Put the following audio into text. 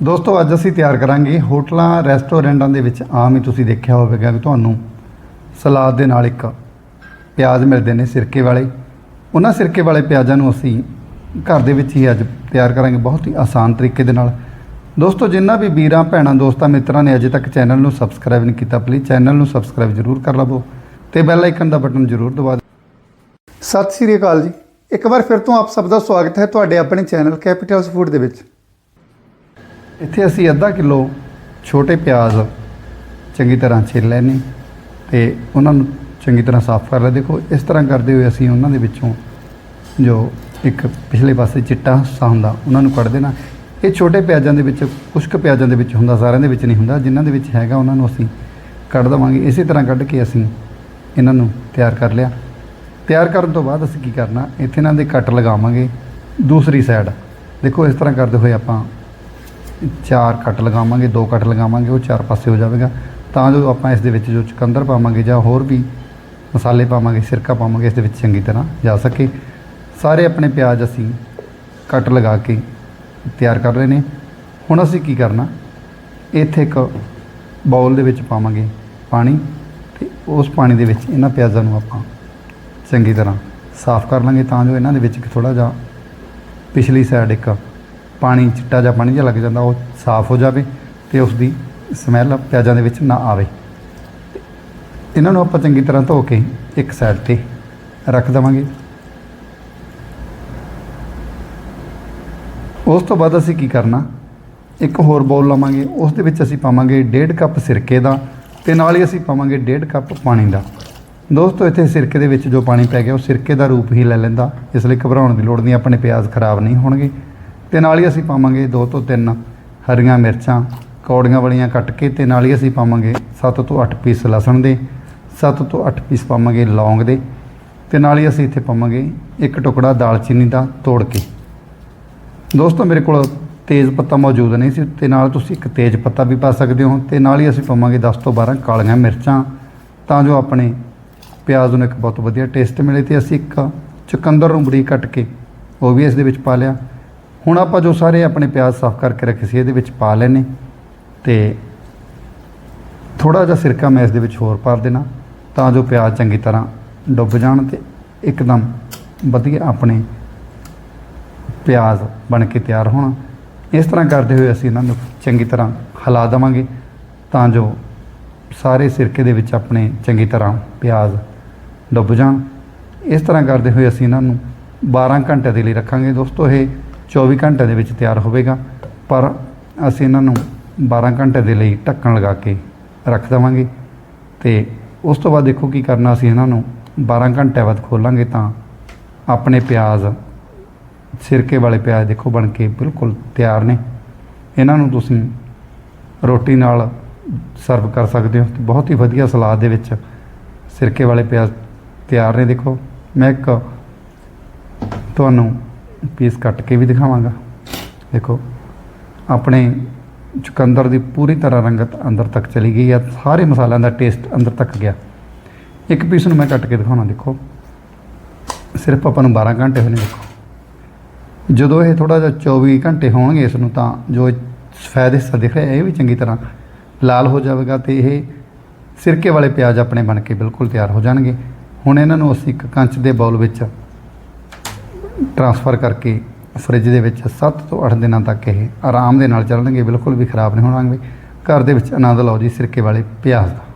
ਦੋਸਤੋ, ਅੱਜ ਅਸੀਂ ਤਿਆਰ ਕਰਾਂਗੇ ਹੋਟਲਾਂ, ਰੈਸਟੋਰੈਂਟਾਂ ਦੇ ਵਿੱਚ। ਆਮ ਹੀ ਤੁਸੀਂ ਦੇਖਿਆ ਹੋਵੇਗਾ ਕਿ ਤੁਹਾਨੂੰ ਸਲਾਦ ਦੇ ਨਾਲ ਇੱਕ ਪਿਆਜ਼ ਮਿਲਦੇ ਨੇ ਸਿਰਕੇ ਵਾਲੇ। ਉਹਨਾਂ ਸਿਰਕੇ ਵਾਲੇ ਪਿਆਜ਼ਾਂ ਨੂੰ ਅਸੀਂ ਘਰ ਦੇ ਵਿੱਚ ਹੀ ਅੱਜ ਤਿਆਰ ਕਰਾਂਗੇ ਬਹੁਤ ਹੀ ਆਸਾਨ ਤਰੀਕੇ ਦੇ ਨਾਲ। ਦੋਸਤੋ, ਜਿੰਨਾ ਵੀ ਵੀਰਾਂ, ਭੈਣਾਂ, ਦੋਸਤਾਂ, ਮਿੱਤਰਾਂ ਨੇ ਅਜੇ ਤੱਕ ਚੈਨਲ ਨੂੰ ਸਬਸਕ੍ਰਾਈਬ ਨਹੀਂ ਕੀਤਾ ਪਲੀਜ਼ ਚੈਨਲ ਨੂੰ ਸਬਸਕ੍ਰਾਈਬ ਜ਼ਰੂਰ ਕਰ ਲਵੋ ਤੇ ਬੈਲ ਆਈਕਨ ਦਾ ਬਟਨ ਜ਼ਰੂਰ ਦਬਾ ਦਿਓ। ਸਤਿ ਸ੍ਰੀ ਅਕਾਲ ਜੀ। ਇੱਕ ਵਾਰ ਫਿਰ ਤੋਂ ਆਪ ਸਭ ਦਾ ਸਵਾਗਤ ਹੈ ਤੁਹਾਡੇ ਆਪਣੇ ਚੈਨਲ ਕੈਪੀਟਲਸ ਫੂਡ ਦੇ ਵਿੱਚ। ਇੱਥੇ ਅਸੀਂ ਅੱਧਾ ਕਿਲੋ ਛੋਟੇ ਪਿਆਜ਼ ਚੰਗੀ ਤਰ੍ਹਾਂ ਛਿੱਲ ਲੈਣੇ ਤੇ ਉਹਨਾਂ ਨੂੰ ਚੰਗੀ ਤਰ੍ਹਾਂ ਸਾਫ਼ ਕਰ ਲੈ ਦੇਖੋ, ਇਸ ਤਰ੍ਹਾਂ ਕਰਦੇ ਹੋਏ ਅਸੀਂ ਉਹਨਾਂ ਦੇ ਵਿੱਚੋਂ ਜੋ ਇੱਕ ਪਿਛਲੇ ਪਾਸੇ ਚਿੱਟਾ ਹਿੱਸਾ ਹੁੰਦਾ, ਉਹਨਾਂ ਨੂੰ ਕੱਢ ਦੇਣਾ। ਇਹ ਛੋਟੇ ਪਿਆਜ਼ਾਂ ਦੇ ਵਿੱਚ ਕੁਝ ਕੁ ਪਿਆਜ਼ਾਂ ਦੇ ਵਿੱਚ ਹੁੰਦਾ, ਸਾਰਿਆਂ ਦੇ ਵਿੱਚ ਨਹੀਂ ਹੁੰਦਾ। ਜਿਨ੍ਹਾਂ ਦੇ ਵਿੱਚ ਹੈਗਾ, ਉਹਨਾਂ ਨੂੰ ਅਸੀਂ ਕੱਢ ਦੇਵਾਂਗੇ। ਇਸੇ ਤਰ੍ਹਾਂ ਕੱਢ ਕੇ ਅਸੀਂ ਇਹਨਾਂ ਨੂੰ ਤਿਆਰ ਕਰ ਲਿਆ। ਤਿਆਰ ਕਰਨ ਤੋਂ ਬਾਅਦ ਅਸੀਂ ਕੀ ਕਰਨਾ, ਇੱਥੇ ਇਹਨਾਂ ਦੇ ਕੱਟ ਲਗਾਵਾਂਗੇ ਦੂਸਰੀ ਸਾਈਡ ਦੇਖੋ, ਇਸ ਤਰ੍ਹਾਂ ਕਰਦੇ ਹੋਏ ਆਪਾਂ ਚਾਰ ਕੱਟ ਲਗਾਵਾਂਗੇ, ਦੋ ਕੱਟ ਲਗਾਵਾਂਗੇ, ਉਹ ਚਾਰ ਪਾਸੇ ਹੋ ਜਾਵੇਗਾ। ਤਾਂ ਜੋ ਆਪਾਂ ਇਸ ਦੇ ਵਿੱਚ ਜੋ ਚੁਕੰਦਰ ਪਾਵਾਂਗੇ ਜਾਂ ਹੋਰ ਵੀ ਮਸਾਲੇ ਪਾਵਾਂਗੇ, ਸਿਰਕਾ ਪਾਵਾਂਗੇ, ਇਸ ਦੇ ਵਿੱਚ ਚੰਗੀ ਤਰ੍ਹਾਂ ਜਾ ਸਕੇ। ਸਾਰੇ ਆਪਣੇ ਪਿਆਜ਼ ਅਸੀਂ ਕੱਟ ਲਗਾ ਕੇ ਤਿਆਰ ਕਰ ਰਹੇ ਨੇ। ਹੁਣ ਅਸੀਂ ਕੀ ਕਰਨਾ, ਇੱਥੇ ਇੱਕ ਬਾਉਲ ਦੇ ਵਿੱਚ ਪਾਵਾਂਗੇ ਪਾਣੀ ਤੇ ਉਸ ਪਾਣੀ ਦੇ ਵਿੱਚ ਇਹਨਾਂ ਪਿਆਜ਼ਾਂ ਨੂੰ ਆਪਾਂ ਚੰਗੀ ਤਰ੍ਹਾਂ ਸਾਫ਼ ਕਰ ਲਾਂਗੇ ਤਾਂ ਜੋ ਇਹਨਾਂ ਦੇ ਵਿੱਚ ਥੋੜਾ ਜਿਹਾ ਪਿਛਲੀ ਸਾਈਡ ਇੱਕ ਪਾਣੀ ਚਿੱਟਾ ਜਿਹਾ ਪਾਣੀ ਜਿਹਾ ਲੱਗ ਜਾਂਦਾ, ਉਹ ਸਾਫ਼ ਹੋ ਜਾਵੇ ਤੇ ਉਸ ਦੀ ਸਮੈਲ ਪਿਆਜ਼ਾਂ ਦੇ ਵਿੱਚ ਨਾ ਆਵੇ। ਇਹਨਾਂ ਨੂੰ ਆਪਾਂ ਚੰਗੀ ਤਰ੍ਹਾਂ ਧੋ ਕੇ ਇੱਕ ਸਾਈਡ ਤੇ ਰੱਖ ਦੇਵਾਂਗੇ। ਉਸ ਤੋਂ ਬਾਅਦ ਅਸੀਂ ਕੀ ਕਰਨਾ, ਇੱਕ ਹੋਰ ਬੋਲ ਲਵਾਂਗੇ, ਉਸ ਦੇ ਵਿੱਚ ਅਸੀਂ ਪਾਵਾਂਗੇ 1.5 ਕੱਪ ਸਿਰਕੇ ਦਾ ਤੇ ਨਾਲ ਹੀ ਅਸੀਂ ਪਾਵਾਂਗੇ 1.5 ਕੱਪ ਪਾਣੀ ਦਾ। ਦੋਸਤੋ, ਇੱਥੇ ਸਿਰਕੇ ਦੇ ਵਿੱਚ ਜੋ ਪਾਣੀ ਪੈ ਗਿਆ, ਉਹ ਸਿਰਕੇ ਦਾ ਰੂਪ ਹੀ ਲੈ ਲੈਂਦਾ, ਇਸ ਲਈ ਘਬਰਾਉਣ ਦੀ ਲੋੜ ਨਹੀਂ, ਆਪਣੇ ਪਿਆਜ਼ ਖਰਾਬ ਨਹੀਂ ਹੋਣਗੇ। ਤੇ ਨਾਲ ਹੀ ਅਸੀਂ ਪਾਵਾਂਗੇ ਦੋ ਤੋਂ ਤਿੰਨ ਹਰੀਆਂ ਮਿਰਚਾਂ, ਕੌੜੀਆਂ ਵਾਲੀਆਂ ਕੱਟ ਕੇ ਤੇ ਨਾਲ ਹੀ ਅਸੀਂ ਪਾਵਾਂਗੇ 7 ਤੋਂ 8 ਪੀਸ ਲਸਣ ਦੇ 7 ਤੋਂ 8 ਪੀਸ ਪਾਵਾਂਗੇ ਲੌਂਗ ਦੇ ਤੇ ਨਾਲ ਹੀ ਅਸੀਂ ਇੱਥੇ ਪਾਵਾਂਗੇ ਇੱਕ ਟੁਕੜਾ ਦਾਲਚੀਨੀ ਦਾ ਤੋੜ ਕੇ। ਦੋਸਤੋ, ਮੇਰੇ ਕੋਲ ਤੇਜ਼ ਪੱਤਾ ਮੌਜੂਦ ਨਹੀਂ ਸੀ ਤੇ ਨਾਲ ਤੁਸੀਂ ਇੱਕ ਤੇਜ਼ ਪੱਤਾ ਵੀ ਪਾ ਸਕਦੇ ਹੋ ਤੇ ਨਾਲ ਹੀ ਅਸੀਂ ਪਾਵਾਂਗੇ 10 ਤੋਂ 12 ਕਾਲੀਆਂ ਮਿਰਚਾਂ ਤਾਂ ਜੋ ਆਪਣੇ ਪਿਆਜ਼ ਨੂੰ ਇੱਕ ਬਹੁਤ ਵਧੀਆ ਟੇਸਟ ਮਿਲੇ ਤੇ ਅਸੀਂ ਇੱਕ ਚੁਕੰਦਰ ਨੂੰ ਬਰੀਕ ਕੱਟ ਕੇ ਉਹ ਵੀ ਇਸ ਦੇ ਵਿੱਚ ਪਾ ਲਿਆ। ਹੁਣ ਆਪਾਂ ਜੋ ਸਾਰੇ ਆਪਣੇ ਪਿਆਜ਼ ਸਾਫ਼ ਕਰਕੇ ਰੱਖੇ ਸੀ, ਇਹਦੇ ਵਿੱਚ ਪਾ ਲੈਣੇ ਤੇ ਥੋੜਾ ਜਿਹਾ ਸਿਰਕਾ ਮੈਂ ਇਸ ਦੇ ਵਿੱਚ ਹੋਰ ਪਾ ਦੇਣਾ ਤਾਂ ਜੋ ਪਿਆਜ਼ ਚੰਗੀ ਤਰ੍ਹਾਂ ਡੁੱਬ ਜਾਣ ਤੇ ਇੱਕਦਮ ਵਧੀਆ ਆਪਣੇ ਪਿਆਜ਼ ਬਣ ਕੇ ਤਿਆਰ ਹੋਣਾ। ਇਸ ਤਰ੍ਹਾਂ ਕਰਦੇ ਹੋਏ ਅਸੀਂ ਇਹਨਾਂ ਨੂੰ ਚੰਗੀ ਤਰ੍ਹਾਂ ਹਿਲਾ ਦੇਵਾਂਗੇ ਤਾਂ ਜੋ ਸਾਰੇ ਸਿਰਕੇ ਦੇ ਵਿੱਚ ਆਪਣੇ ਚੰਗੀ ਤਰ੍ਹਾਂ ਪਿਆਜ਼ ਡੁੱਬ ਜਾਣ। ਇਸ ਤਰ੍ਹਾਂ ਕਰਦੇ ਹੋਏ ਅਸੀਂ ਇਹਨਾਂ ਨੂੰ 12 ਘੰਟੇ ਦੇ ਲਈ ਰੱਖਾਂਗੇ। ਦੋਸਤੋ, ਇਹ 24 ਘੰਟੇ ਦੇ ਵਿੱਚ ਤਿਆਰ ਹੋਵੇਗਾ, ਪਰ ਅਸੀਂ ਇਹਨਾਂ ਨੂੰ 12 ਘੰਟੇ ਦੇ ਲਈ ਢੱਕਣ ਲਗਾ ਕੇ ਰੱਖ ਦੇਵਾਂਗੇ ਤੇ ਉਸ ਤੋਂ ਬਾਅਦ ਦੇਖੋ ਕੀ ਕਰਨਾ ਅਸੀਂ ਇਹਨਾਂ ਨੂੰ 12 ਘੰਟੇ ਬਾਅਦ ਖੋਲਾਂਗੇ ਤਾਂ ਆਪਣੇ ਪਿਆਜ਼, ਸਿਰਕੇ ਵਾਲੇ ਪਿਆਜ਼ ਦੇਖੋ ਬਣ ਕੇ ਬਿਲਕੁਲ ਤਿਆਰ ਨੇ। ਇਹਨਾਂ ਨੂੰ ਤੁਸੀਂ ਰੋਟੀ ਨਾਲ ਸਰਵ ਕਰ ਸਕਦੇ ਹੋ ਤੇ ਬਹੁਤ ਹੀ ਵਧੀਆ ਸਲਾਦ ਦੇ ਵਿੱਚ ਸਿਰਕੇ ਵਾਲੇ ਪਿਆਜ਼ ਤਿਆਰ ਨੇ ਦੇਖੋ। ਮੈਂ ਇੱਕ ਤੁਹਾਨੂੰ ਪੀਸ ਕੱਟ ਕੇ ਵੀ ਦਿਖਾਵਾਂਗਾ। ਦੇਖੋ, ਆਪਣੇ ਚੁਕੰਦਰ ਦੀ ਪੂਰੀ ਤਰ੍ਹਾਂ ਰੰਗਤ ਅੰਦਰ ਤੱਕ ਚਲੀ ਗਈ ਆ, ਸਾਰੇ ਮਸਾਲਿਆਂ ਦਾ ਟੇਸਟ ਅੰਦਰ ਤੱਕ ਗਿਆ। ਇੱਕ ਪੀਸ ਨੂੰ ਮੈਂ ਕੱਟ ਕੇ ਦਿਖਾਉਣਾ, ਦੇਖੋ। ਸਿਰਫ ਆਪਾਂ ਨੂੰ 12 ਘੰਟੇ ਹੋਣੇ ਦੇਖੋ। ਜਦੋਂ ਇਹ ਥੋੜਾ ਜਿਹਾ 24 ਘੰਟੇ ਹੋਣਗੇ ਇਸ ਨੂੰ, ਤਾਂ ਜੋ ਸਫੈਦ ਹਿੱਸਾ ਦਿਖ ਰਿਹਾ, ਇਹ ਵੀ ਚੰਗੀ ਤਰ੍ਹਾਂ ਲਾਲ ਹੋ ਜਾਵੇਗਾ ਤੇ ਇਹ ਸਿਰਕੇ ਵਾਲੇ ਪਿਆਜ਼ ਆਪਣੇ ਬਣ ਕੇ ਬਿਲਕੁਲ ਤਿਆਰ ਹੋ ਜਾਣਗੇ। ਹੁਣ ਇਹਨਾਂ ਨੂੰ ਅਸੀਂ ਇੱਕ ਕੰਚ ਦੇ ਬਾਉਲ ਵਿੱਚ ਟਰਾਂਸਫਰ ਕਰਕੇ ਫ੍ਰਿਜ ਦੇ ਵਿੱਚ 7 ਤੋਂ 8 ਦਿਨਾਂ ਤੱਕ ਇਹ ਆਰਾਮ ਦੇ ਨਾਲ ਚੱਲਣਗੇ, ਬਿਲਕੁਲ ਵੀ ਖਰਾਬ ਨਹੀਂ ਹੋਣਗੇ। ਘਰ ਦੇ ਵਿੱਚ ਆਨੰਦ ਲਓ ਜੀ, ਸਿਰਕੇ ਵਾਲੇ ਪਿਆਜ਼ ਦਾ।